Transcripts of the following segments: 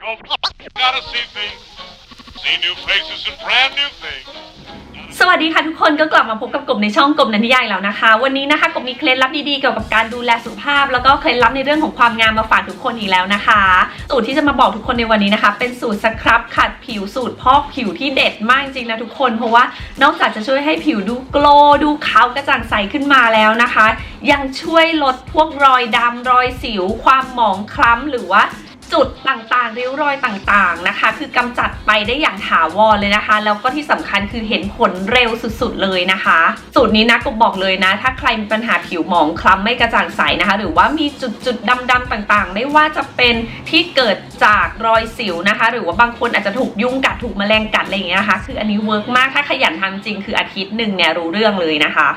go. Gotta see things. See new faces and brand new things. สวัสดีค่ะทุกคนก็กลับมาพบกับกบในช่องกบนันทิยายแล้วนะคะ วันนี้นะคะกบมีเคล็ดลับดีๆเกี่ยวกับการดูแลสุขภาพ แล้วก็เคล็ดลับในเรื่องของความงามมาฝากทุกคนอีกแล้วนะคะ สูตรที่จะมาบอกทุกคนในวันนี้นะคะ เป็นสูตรสครับขัดผิวสูตรพอกผิวที่เด็ดมากจริงๆนะทุกคน เพราะว่านอกจากจะช่วยให้ผิวดูโกลว์ดูขาวกระจ่างใสขึ้นมาแล้วนะคะ ยังช่วยลดพวกรอยดำรอยสิว ความหมองคล้ำหรือว่า จุดต่างๆ ริ้วรอยต่างๆนะคะ คือกำจัดไปได้อย่างถาวรเลยนะคะ แล้วก็ที่สำคัญคือเห็นผลเร็วสุดๆเลยนะคะ สูตรนี้นะก็บอกเลยนะ ถ้าใครมีปัญหาผิวหมองคล้ำไม่กระจ่างใสนะคะ หรือว่ามีจุดๆดำๆต่างๆ ไม่ว่าจะเป็นที่เกิดจากรอยสิวนะคะ หรือว่าบางคนอาจจะถูกยุงกัดถูกแมลงกัดอะไรอย่างเงี้ยนะคะ คืออันนี้เวิร์กมากถ้าขยันทำจริงคืออาทิตย์หนึ่งเนี่ยรู้เรื่องเลยนะคะ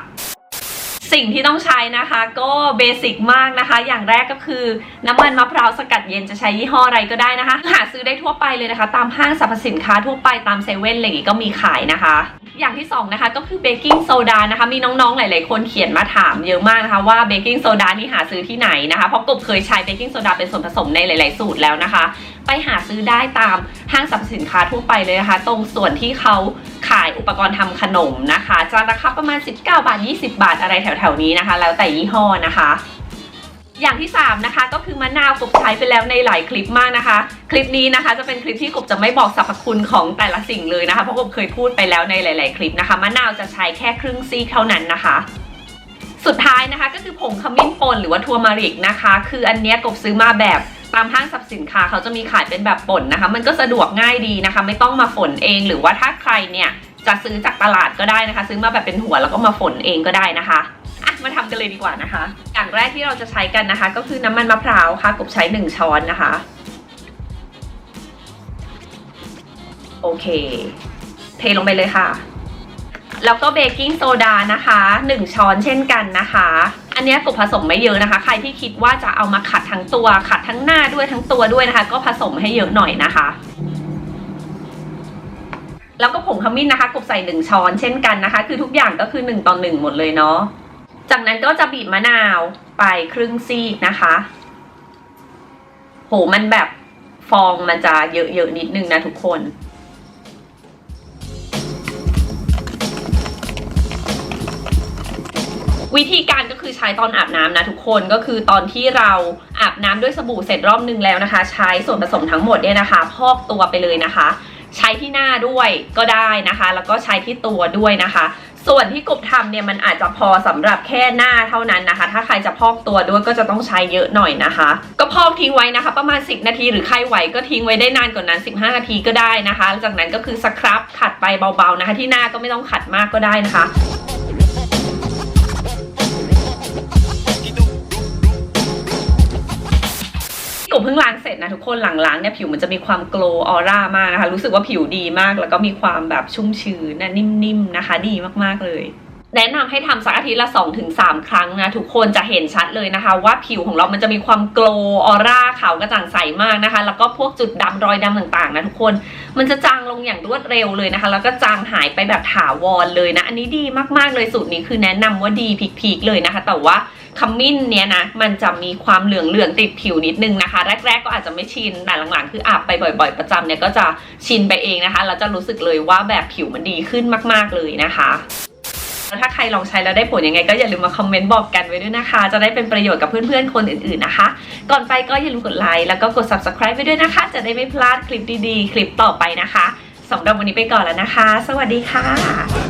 สิ่งที่ต้องใช้นะคะก็เบสิกมากนะคะ อย่างแรกก็คือน้ำมันมะพร้าวสกัดเย็นจะใช้ยี่ห้ออะไรก็ได้นะคะ หาซื้อได้ทั่วไปเลยนะคะ ตามห้างสรรพสินค้าทั่วไปตามเซเว่นอะไรอย่างงี้ก็มีขายนะคะ อย่างที่สองนะคะก็คือเบกกิ้งโซดานะคะมีน้องๆหลาย ๆ คนเขียนมาถามเยอะมากนะคะว่าเบกกิ้งโซดานี่หาซื้อที่ไหนนะคะเพราะกบเคยใช้เบกกิ้งโซดาเป็นส่วนผสมในหลาย ๆ สูตรแล้วนะคะ ไปหาซื้อได้ตามห้างสรรพสินค้าทั่วไปเลยนะคะ ตรงส่วนที่เขาขายอุปกรณ์ทำขนมนะคะจะราคาประมาณ 19 บาท 20 บาทอะไรแถว ๆ นี้นะคะ แล้วแต่ยี่ห้อนะคะ อย่างที่ 3 นะคะ ก็คือมะนาวกบใช้ไปแล้วในหลายคลิปมากนะคะ คลิปนี้นะคะ จะเป็นคลิปที่กบจะไม่บอกสรรพคุณของแต่ละสิ่งเลยนะคะ เพราะกบเคยพูดไปแล้วในหลาย ๆ คลิปนะคะมะนาวจะใช้แค่ครึ่งซีกเท่านั้นนะคะ สุดท้ายนะคะ ก็คือผงขมิ้นป่นหรือว่าทัวมาริกนะคะ คืออันเนี้ยกบซื้อมาแบบตามห้างสรรพสินค้าเขาจะมีขายเป็นแบบป่นนะคะ มันก็สะดวกง่ายดีนะคะ ไม่ต้องมาฝนเองหรือว่าถ้าใครเนี่ยจะซื้อจากตลาดก็ได้นะคะ ซื้อมาแบบเป็นหัวแล้วก็มาฝนเองก็ได้นะคะ มาทำกันเลยดีกว่านะคะ อย่างแรกที่เราจะใช้กันนะคะ ก็คือน้ำมันมะพร้าวค่ะกบใช้ 1 ช้อนนะคะ โอเค เทลงไปเลยค่ะแล้วก็เบกกิ้งโซดานะคะ 1 ช้อนเช่นกันนะคะ อันนี้กบผสมไม่เยอะนะคะ ใครที่คิดว่าจะเอามาขัดทั้งตัว ขัดทั้งหน้าด้วยทั้งตัวด้วยนะคะ ก็ผสมให้เยอะหน่อยนะคะ แล้วก็ผงขมิ้นนะคะ กบใส่ 1 ช้อนเช่นกันนะคะ คือทุกอย่างก็คือ 1ต่อ1หมดเลยเนาะ จากนั้นก็จะบีบมะนาวไปครึ่งซีกนะคะ โหมันแบบฟองมันจะเยอะๆนิดนึงนะทุกคนวิธีการก็คือใช้ตอนอาบน้ำนะทุกคนก็คือตอนที่เราอาบน้ำด้วยสบู่เสร็จรอบนึงแล้วนะคะ ใช้ส่วนผสมทั้งหมดเนี่ยนะคะ พอกตัวไปเลยนะคะ ใช้ที่หน้าด้วยก็ได้นะคะ แล้วก็ใช้ที่ตัวด้วยนะคะ ส่วนที่กบทำเนี่ยมันอาจจะพอสำหรับแค่หน้าเท่านั้นนะคะ ถ้าใครจะพอกตัวด้วยก็จะต้องใช้เยอะหน่อยนะคะ ก็พอกทิ้งไว้นะคะ ประมาณ 10 นาทีหรือใครไหวก็ทิ้งไว้ได้นานกว่านั้น 15 นาทีก็ได้นะคะ จากนั้นก็คือสครับขัดไปเบาๆนะคะ ที่หน้าก็ไม่ต้องขัดมากก็ได้นะคะ กบเพิ่งล้างเสร็จนะทุกคนหลังล้างเนี่ยผิวมันจะมีความโกลออร่ามากนะคะ รู้สึกว่าผิวดีมากแล้วก็มีความแบบชุ่มชื้นนะนิ่มๆนะคะ ดีมากๆเลย แนะนำให้ทำสักอาทิตย์ละ2-3ถึงครั้งนะ ทุกคนจะเห็นชัดเลยนะคะ ว่าผิวของเรามันจะมีความโกลออร่าขาวกระจ่างใสมากนะคะ แล้วก็พวกจุดดำรอยดำต่างๆนะทุกคนมันจะจางลงอย่างรวดเร็วเลยนะคะ แล้วก็จางหายไปแบบถาวรเลยนะ อันนี้ดีมากๆเลยสูตรนี้คือแนะนำว่าดีพีคๆเลยนะคะ แต่ว่าขมิ้นเนี้ยนะมันจะมีความเหลืองๆติดผิวนิดนึงนะคะ แรก ๆ ก็อาจจะไม่ชินแต่หลังๆ คืออาบไปบ่อย ๆ ประจำเนี่ยก็จะชินไปเองนะคะแล้วจะรู้สึกเลยว่าแบบผิวมันดีขึ้นมาก ๆเลยนะคะ ถ้าใครลองใช้แล้วได้ผลยังไง ก็อย่าลืมมาคอมเมนต์บอกกันไว้ด้วยนะคะ จะได้เป็นประโยชน์กับเพื่อนๆคนอื่นๆนะคะ ก่อนไปก็อย่าลืมกดไลค์แล้วก็กด subscribe ไว้ด้วยนะคะ จะได้ไม่พลาดคลิปดีๆ คลิปต่อไปนะคะสำหรับวันนี้ไปก่อนแล้วนะคะ สวัสดีค่ะ